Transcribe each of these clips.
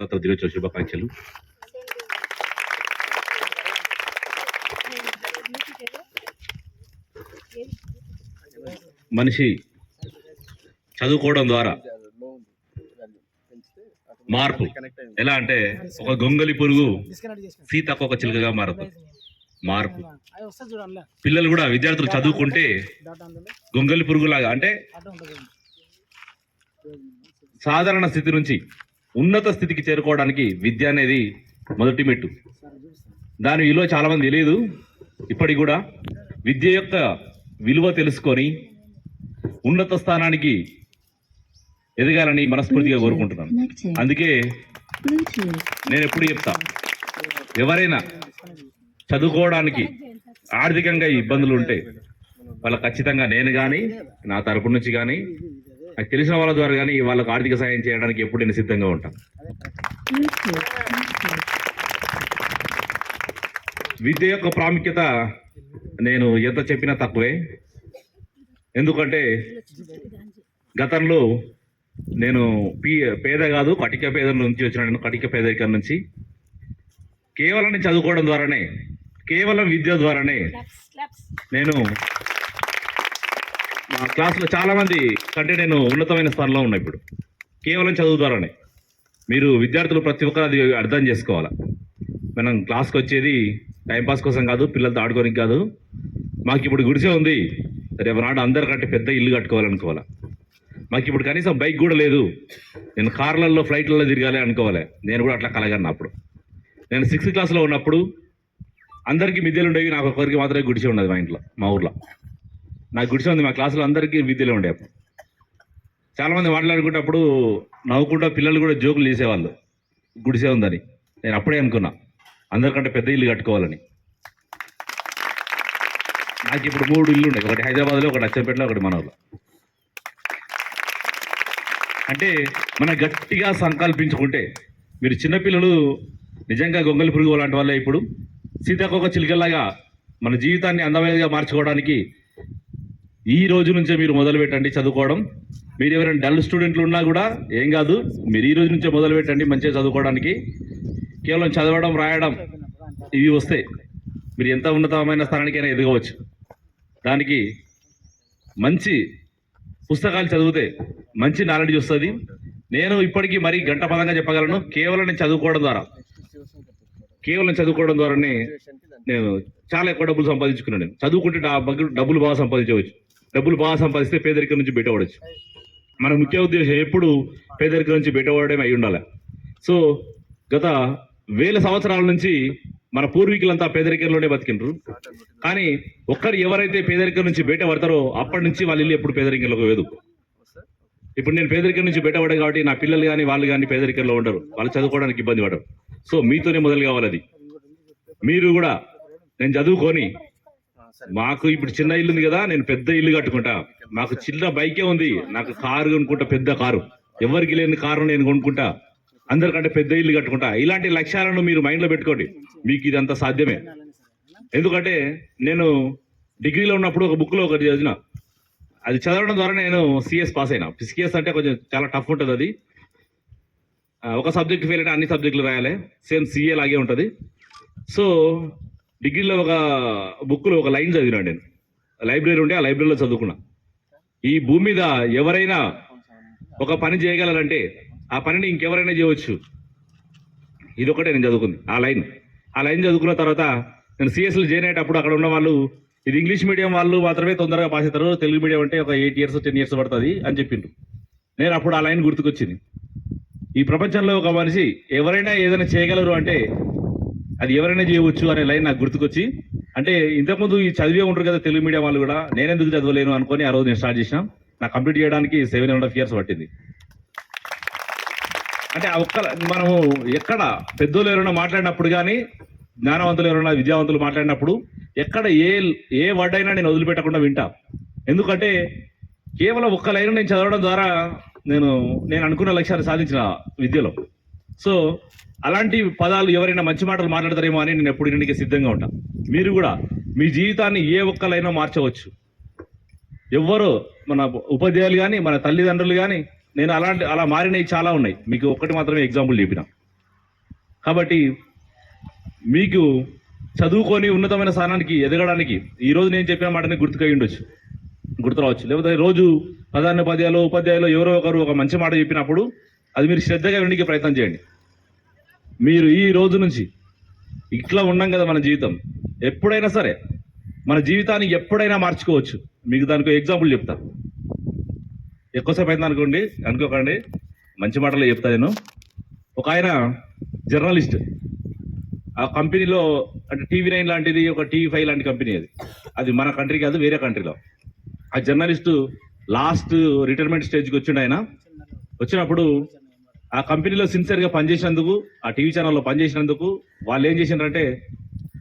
స్వాతంత్ర దినోత్సవ శుభాకాంక్షలు. మనిషి చదువుకోవడం ద్వారా మార్పు ఎలా అంటే ఒక గొంగలి పురుగు సీతకు ఒక చిలుకగా మారుతుంది మార్పు. పిల్లలు కూడా విద్యార్థులు చదువుకుంటే గొంగలి పురుగులాగా అంటే సాధారణ స్థితి నుంచి ఉన్నత స్థితికి చేరుకోవడానికి విద్య అనేది మొదటి మెట్టు దాని విలువ చాలా మంది తెలియదు ఇప్పటికి కూడా విద్య యొక్క విలువ తెలుసుకొని ఉన్నత స్థానానికి ఎదగాలని మనస్ఫూర్తిగా కోరుకుంటున్నాను. అందుకే. నేను ఎప్పుడు చెప్తా ఎవరైనా చదువుకోవడానికి ఆర్థికంగా ఇబ్బందులు ఉంటే వాళ్ళకి ఖచ్చితంగా నేను కానీ నా తరపు నుంచి కానీ నాకు తెలిసిన వాళ్ళ ద్వారా కానీ వాళ్ళకు ఆర్థిక సాయం చేయడానికి ఎప్పుడు నేను సిద్ధంగా ఉంటాను. విద్య యొక్క ప్రాముఖ్యత నేను ఎంత చెప్పినా తక్కువే. ఎందుకంటే గతంలో నేను పీ పేద కాదు కటిక పేద నుంచి వచ్చిన నేను కటిక పేదరికం నుంచి. కేవలం చదువుకోవడం ద్వారానే కేవలం విద్య ద్వారానే నేను క్లాస్లో చాలా మంది కంటే నేను ఉన్నతమైన స్థానంలో ఉన్నా ఇప్పుడు. కేవలం చదువు ద్వారానే. మీరు విద్యార్థులు ప్రతి ఒక్కరు అది అర్థం చేసుకోవాలా? మనం క్లాస్కి వచ్చేది టైంపాస్ కోసం కాదు పిల్లలతో ఆడుకోనికి కాదు. మాకు ఇప్పుడు గుడిసె ఉంది. రేపు నాడు అందరికంటే పెద్ద ఇల్లు కట్టుకోవాలనుకోవాలా? మాకు ఇప్పుడు కనీసం బైక్ కూడా లేదు. నేను కార్లలో ఫ్లైట్లలో తిరగాలి అనుకోవాలి. నేను కూడా అట్లా కలగను అప్పుడు. నేను సిక్స్త్ క్లాస్లో ఉన్నప్పుడు అందరికీ మిద్దెలు ఉండేవి నాకు ఒకరికి మాత్రమే గుడిసె ఉండదు మా ఇంట్లో మా ఊర్లో. నాకు గుడిసె ఉంది మా క్లాసులో అందరికీ విద్యలో ఉండే చాలామంది చాలా మంది నవ్వుకుంటా పిల్లలు కూడా జోకులు చేసేవాళ్ళు. గుడిసె ఉందని. నేను అప్పుడే అనుకున్నా అందరికంటే పెద్ద ఇల్లు కట్టుకోవాలని. నాకు ఇప్పుడు మూడు ఇల్లు ఉన్నాయి ఒకటి హైదరాబాద్లో ఒకటి అచ్చంపేటలో ఒకటి మనవలో అంటే మనం గట్టిగా సంకల్పించుకుంటే మీరు చిన్నపిల్లలు నిజంగా గొంగలి పురుగు లాంటి వాళ్ళే ఇప్పుడు. సీతాకోక చిలుకల్లాగా మన జీవితాన్ని అందమైనదిగా మార్చుకోవడానికి ఈ రోజు నుంచే మీరు మొదలు పెట్టండి చదువుకోవడం. మీరు ఎవరైనా డల్ స్టూడెంట్లు ఉన్నా కూడా ఏం కాదు మీరు ఈ రోజు నుంచే మొదలు పెట్టండి మంచిగా చదువుకోవడానికి. కేవలం చదవడం రాయడం ఇవి వస్తే మీరు ఎంత ఉన్నతమైన స్థానానికైనా ఎదగవచ్చు. దానికి మంచి పుస్తకాలు చదివితే మంచి నాలెడ్జ్ వస్తుంది. నేను ఇప్పటికీ మరీ గంట పదంగా చెప్పగలను కేవలం నేను చదువుకోవడం ద్వారా. కేవలం చదువుకోవడం ద్వారానే నేను చాలా ఎక్కువ డబ్బులు సంపాదించుకున్నాను నేను. చదువుకుంటే డబ్బులు బాగా సంపాదించవచ్చు. డబ్బులు బాగా సంపాదిస్తే పేదరికం నుంచి బయటపడచ్చు. మన ముఖ్య ఉద్దేశం ఎప్పుడు పేదరికం నుంచి బయటపడమే అయి ఉండాలి. సో గత వేల సంవత్సరాల నుంచి మన పూర్వీకులంతా పేదరికంలోనే బతికినరు కానీ ఒక్కరు ఎవరైతే పేదరికం నుంచి బయట పడతారో అప్పటి నుంచి వాళ్ళ ఇల్లు ఎప్పుడు పేదరికంలోకి వేదు ఇప్పుడు నేను పేదరికం నుంచి బయటపడే కాబట్టి నా పిల్లలు కానీ వాళ్ళు కానీ పేదరికంలో ఉండరు. వాళ్ళు చదువుకోవడానికి ఇబ్బంది పడరు. సో మీతోనే మొదలు కావాలి అది. మీరు కూడా నేను చదువుకొని మాకు ఇప్పుడు చిన్న ఇల్లు ఉంది కదా నేను పెద్ద ఇల్లు కట్టుకుంటా. మాకు చిన్న బైకే ఉంది. నాకు కారు కొనుక్కుంటా పెద్ద కారు. ఎవరికి లేని కారు నేను కొనుక్కుంటా. అందరికంటే పెద్ద ఇల్లు కట్టుకుంటా. ఇలాంటి లక్ష్యాలను మీరు మైండ్లో పెట్టుకోండి. మీకు ఇదంతా సాధ్యమే. ఎందుకంటే నేను డిగ్రీలో ఉన్నప్పుడు ఒక బుక్లో ఒకటి చదివిన. అది చదవడం ద్వారా నేను సిఎస్ పాస్ అయినా. సిఎస్ అంటే కొంచెం చాలా టఫ్ ఉంటుంది అది. ఒక సబ్జెక్ట్ ఫెయిల్ అంటే అన్ని సబ్జెక్టులు రాయాలి. సేమ్ సిఏ లాగే ఉంటుంది. సో డిగ్రీలో ఒక బుక్లో ఒక లైన్ చదివినా నేను. లైబ్రరీ ఉంటే ఆ లైబ్రరీలో చదువుకున్నా. ఈ భూమి మీద ఎవరైనా ఒక పని చేయగలరంటే ఆ పనిని ఇంకెవరైనా చేయవచ్చు. ఇది ఒకటే నేను చదువుకుంది. ఆ లైన్. ఆ లైన్ చదువుకున్న తర్వాత నేను సిఎస్లు జాయిన్ అయ్యేటప్పుడు అక్కడ ఉన్న వాళ్ళు ఇది ఇంగ్లీష్ మీడియం వాళ్ళు మాత్రమే తొందరగా పాస్ అవుతారు. తెలుగు మీడియం అంటే ఒక ఎయిట్ ఇయర్స్ టెన్ ఇయర్స్ పడుతుంది అని చెప్పిండు నేను అప్పుడు ఆ లైన్ గుర్తుకొచ్చింది. ఈ ప్రపంచంలో ఒక మనిషి ఎవరైనా ఏదైనా చేయగలరు అంటే అది ఎవరైనా చేయవచ్చు అనే లైన్ నాకు గుర్తుకొచ్చి అంటే ఇంతకుముందు ఈ చదివే ఉంటారు కదా తెలుగు మీడియం వాళ్ళు కూడా నేనెందుకు చదవలేను అనుకొని ఆ రోజు నేను స్టార్ట్ చేసినా. నాకు కంప్లీట్ చేయడానికి సెవెన్ అండ్ హాఫ్ ఇయర్స్ పట్టింది. అంటే ఆ ఒక్క మనము ఎక్కడ పెద్దోళ్ళు ఎవరైనా మాట్లాడినప్పుడు కానీ జ్ఞానవంతులు ఎవరైనా విద్యావంతులు మాట్లాడినప్పుడు ఎక్కడ ఏ ఏ వర్డ్ అయినా నేను వదిలిపెట్టకుండా వింటా. ఎందుకంటే కేవలం ఒక్క లైన్ నేను చదవడం ద్వారా నేను నేను అనుకున్న లక్ష్యాన్ని సాధించిన విద్యలో. సో అలాంటి పదాలు ఎవరైనా మంచి మాటలు మాట్లాడతారేమో అని నేను ఎప్పుడు ఇంటికి సిద్ధంగా ఉంటా. మీరు కూడా మీ జీవితాన్ని ఏ ఒక్కలైనా మార్చవచ్చు. ఎవ్వరు మన ఉపాధ్యాయులు కానీ మన తల్లిదండ్రులు కానీ నేను అలాంటి అలా మారినవి చాలా ఉన్నాయి. మీకు ఒక్కటి మాత్రమే ఎగ్జాంపుల్ చెప్పిన. కాబట్టి మీకు చదువుకొని ఉన్నతమైన స్థానానికి ఎదగడానికి ఈరోజు నేను చెప్పిన మాటని గుర్తుకై ఉండొచ్చు. గుర్తు రావచ్చు లేకపోతే రోజు ప్రధానోపాధ్యాయులు ఉపాధ్యాయులు ఎవరో ఒకరు ఒక మంచి మాట చెప్పినప్పుడు అది మీరు శ్రద్ధగా వినడానికి ప్రయత్నం చేయండి. మీరు ఈ రోజు నుంచి ఇట్లా ఉన్నాం కదా మన జీవితం. ఎప్పుడైనా సరే మన జీవితాన్ని ఎప్పుడైనా మార్చుకోవచ్చు. మీకు దానికి ఎగ్జాంపుల్ చెప్తా. ఎక్కువసేపు అయింది అనుకోండి అనుకోకండి. మంచి మాటలు చెప్తా నేను. ఒక ఆయన జర్నలిస్ట్. ఆ కంపెనీలో అంటే టీవీ నైన్ లాంటిది ఒక టీవీ ఫైవ్ లాంటి కంపెనీ అది. అది మన కంట్రీ కాదు వేరే కంట్రీలో. ఆ జర్నలిస్టు లాస్ట్ రిటైర్మెంట్ స్టేజ్కి వచ్చిండు ఆయన. వచ్చినప్పుడు ఆ కంపెనీలో సిన్సియర్గా పనిచేసినందుకు ఆ టీవీ ఛానల్లో పనిచేసినందుకు వాళ్ళు ఏం చేసినారంటే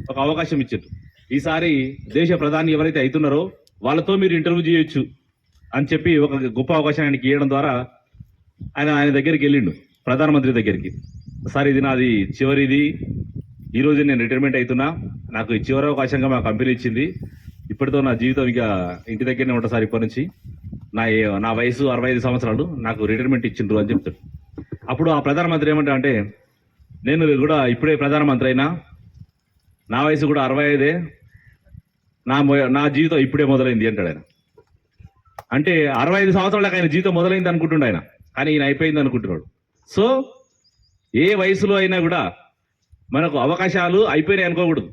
ఒక అవకాశం ఇచ్చారు ఈసారి దేశ ప్రధాని ఎవరైతే అవుతున్నారో వాళ్ళతో మీరు ఇంటర్వ్యూ చేయొచ్చు అని చెప్పి ఒక గొప్ప అవకాశం ఆయనకి ఇవ్వడం ద్వారా ఆయన ఆయన దగ్గరికి వెళ్ళిండు ప్రధానమంత్రి దగ్గరికి. సార్ ఇది నాది చివరిది ఈరోజు నేను రిటైర్మెంట్ అవుతున్నా నాకు చివరి అవకాశంగా మా కంపెనీ ఇచ్చింది. ఇప్పటితో నా జీవితం ఇక ఇంటి దగ్గరనే ఉంటా సార్ ఇప్పటి నుంచి. నా నా వయసు అరవై ఐదు సంవత్సరాలు. నాకు రిటైర్మెంట్ ఇచ్చిండ్రు అని చెప్తాడు. అప్పుడు ఆ ప్రధానమంత్రి ఏమంటా అంటే నేను కూడా ఇప్పుడే ప్రధానమంత్రి అయినా నా వయసు కూడా అరవై ఐదే నా నా జీవితం ఇప్పుడే మొదలైంది అంటాడు ఆయన. అంటే అరవై ఐదు సంవత్సరాలకు ఆయన జీవితం మొదలైంది అనుకుంటుండే ఆయన. కానీ ఈయన అయిపోయింది అనుకుంటున్నాడు. సో ఏ వయసులో అయినా కూడా మనకు అవకాశాలు అయిపోయినాయి అనుకోకూడదు.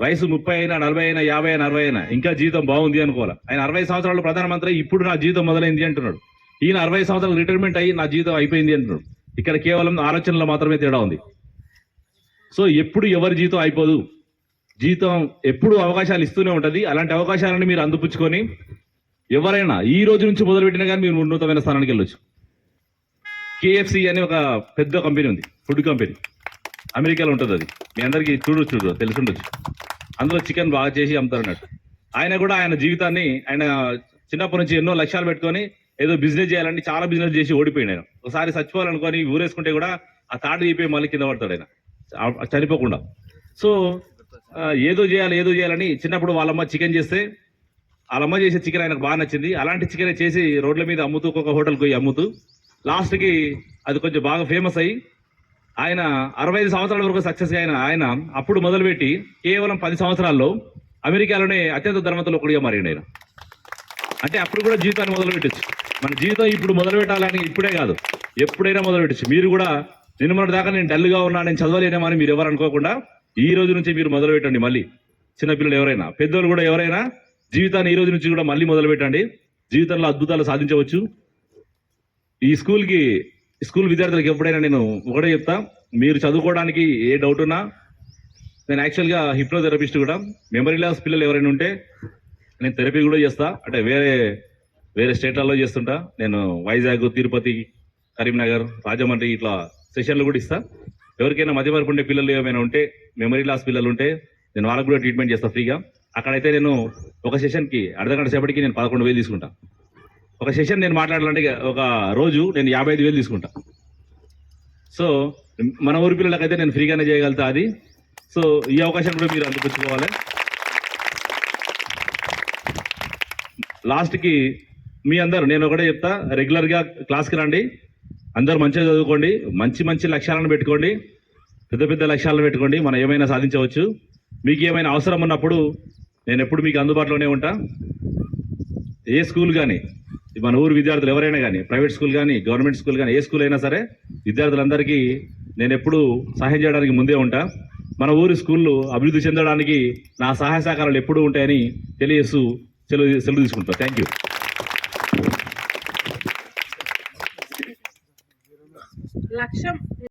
వయసు ముప్పై అయినా నలభై అయినా యాభై అయినా అరవై అయినా ఇంకా జీవితం బాగుంది అనుకోవాలి. ఆయన అరవై సంవత్సరాలు ప్రధానమంత్రి ఇప్పుడు నా జీవితం మొదలైంది అంటున్నాడు. ఈయన అరవై సంవత్సరాలు రిటైర్మెంట్ అయ్యి నా జీవితం అయిపోయింది అంటున్నాడు. ఇక్కడ కేవలం ఆలోచనలో మాత్రమే తేడా ఉంది. సో ఎప్పుడు ఎవరి జీవితం అయిపోదు? జీవితం ఎప్పుడు అవకాశాలు ఇస్తూనే ఉంటుంది. అలాంటి అవకాశాలను మీరు అందిపుచ్చుకొని ఎవరైనా ఈ రోజు నుంచి మొదలుపెట్టినా కానీ మీరు ఉన్నతమైన స్థానానికి వెళ్ళొచ్చు. కేఎఫ్సి అనే ఒక పెద్ద కంపెనీ ఉంది. Food company. అమెరికాలో ఉంటుంది అది. మీ అందరికీ చూడు చూడు తెలుసుండొచ్చు అందులో చికెన్ బాగా చేసి అమ్ముతారు అన్నట్టు. ఆయన కూడా ఆయన జీవితాన్ని ఆయన చిన్నప్పటి నుంచి ఎన్నో లక్ష్యాలు పెట్టుకొని ఏదో బిజినెస్ చేయాలని చాలా బిజినెస్ చేసి ఓడిపోయింది ఆయన. ఒకసారి చచ్చిపోవాలనుకొని ఊరేసుకుంటే కూడా ఆ తాడు తీపోయి మళ్ళీ కింద పడతాడు ఆయన. చనిపోకుండా. సో ఏదో చేయాలి ఏదో చేయాలని చిన్నప్పుడు వాళ్ళమ్మ చికెన్ చేస్తే వాళ్ళమ్మ చేసే చికెన్ ఆయనకు బాగా నచ్చింది. అలాంటి చికెన్ చేసి రోడ్ల మీద అమ్ముతూ ఒక్కొక్క హోటల్కి పోయి అమ్ముతూ లాస్ట్కి అది కొంచెం బాగా ఫేమస్ అయ్యి ఆయన అరవై ఐదు సంవత్సరాల వరకు సక్సెస్ అయిన ఆయన అప్పుడు మొదలుపెట్టి కేవలం పది సంవత్సరాల్లో అమెరికాలోనే అత్యంత ధర్మతలో ఒకటిగా మారిండు ఆయన. అంటే అప్పుడు కూడా జీవితాన్ని మొదలుపెట్టచ్చు. మన జీవితం ఇప్పుడు మొదలు పెట్టాలని ఇప్పుడే కాదు. ఎప్పుడైనా మొదలు పెట్టచ్చు మీరు కూడా నిన్న మొన్నటి దాకా నేను డల్గా ఉన్నా నేను చదవలేనేమో అని మీరు ఎవరు అనుకోకుండా ఈ రోజు నుంచి మీరు మొదలు పెట్టండి మళ్ళీ. చిన్నపిల్లలు ఎవరైనా పెద్దోళ్ళు కూడా ఎవరైనా జీవితాన్ని ఈ రోజు నుంచి కూడా మళ్ళీ మొదలు పెట్టండి జీవితంలో అద్భుతాలు సాధించవచ్చు. ఈ స్కూల్కి స్కూల్ విద్యార్థులకు ఎప్పుడైనా నేను ఒకటే చెప్తా. మీరు చదువుకోవడానికి ఏ డౌట్ ఉన్నా నేను యాక్చువల్గా హిప్నోథెరపిస్ట్ కూడా. మెమరీ లాస్ పిల్లలు ఎవరైనా ఉంటే నేను థెరపీ కూడా చేస్తా. అంటే వేరే వేరే స్టేట్లలో చేస్తుంటా. నేను వైజాగ్ తిరుపతి కరీంనగర్ రాజమండ్రి ఇట్లా సెషన్లు కూడా ఇస్తా. ఎవరికైనా మధ్య వరకు ఉండే పిల్లలు ఏమైనా ఉంటే మెమరీ లాస్ పిల్లలు ఉంటే నేను వాళ్ళకు కూడా ట్రీట్మెంట్ చేస్తా ఫ్రీగా. అక్కడైతే నేను ఒక సెషన్కి అర్ధగంట సేపటికి నేను పదకొండు వేలు తీసుకుంటా. ఒక సెషన్ నేను మాట్లాడాలంటే ఒక రోజు నేను యాభై ఐదు వేలు తీసుకుంటా. సో మన ఊరి పిల్లలకైతే నేను ఫ్రీగానే చేయగలుగుతా అది. సో ఈ అవకాశం కూడా మీరు అందుకొచ్చుకోవాలి లాస్ట్కి మీ అందరు నేను ఒకటే చెప్తా రెగ్యులర్గా క్లాస్కి రండి. అందరూ మంచిగా చదువుకోండి. మంచి మంచి లక్ష్యాలను పెట్టుకోండి. పెద్ద పెద్ద లక్ష్యాలను పెట్టుకోండి. మనం ఏమైనా సాధించవచ్చు. మీకు ఏమైనా అవసరం ఉన్నప్పుడు నేను ఎప్పుడు మీకు అందుబాటులోనే ఉంటా. ఏ స్కూల్ కానీ మన ఊరు విద్యార్థులు ఎవరైనా కానీ ప్రైవేట్ స్కూల్ కానీ గవర్నమెంట్ స్కూల్ కానీ ఏ స్కూల్ అయినా సరే విద్యార్థులందరికీ నేను ఎప్పుడు సహాయం చేయడానికి ముందే ఉంటా. మన ఊరి స్కూళ్ళు అభివృద్ధి చెందడానికి నా సహాయ సహకారాలు ఎప్పుడూ ఉంటాయని తెలియజేస్తూ సెలవు సెలవు తీసుకుంటా థ్యాంక్ యూ akşam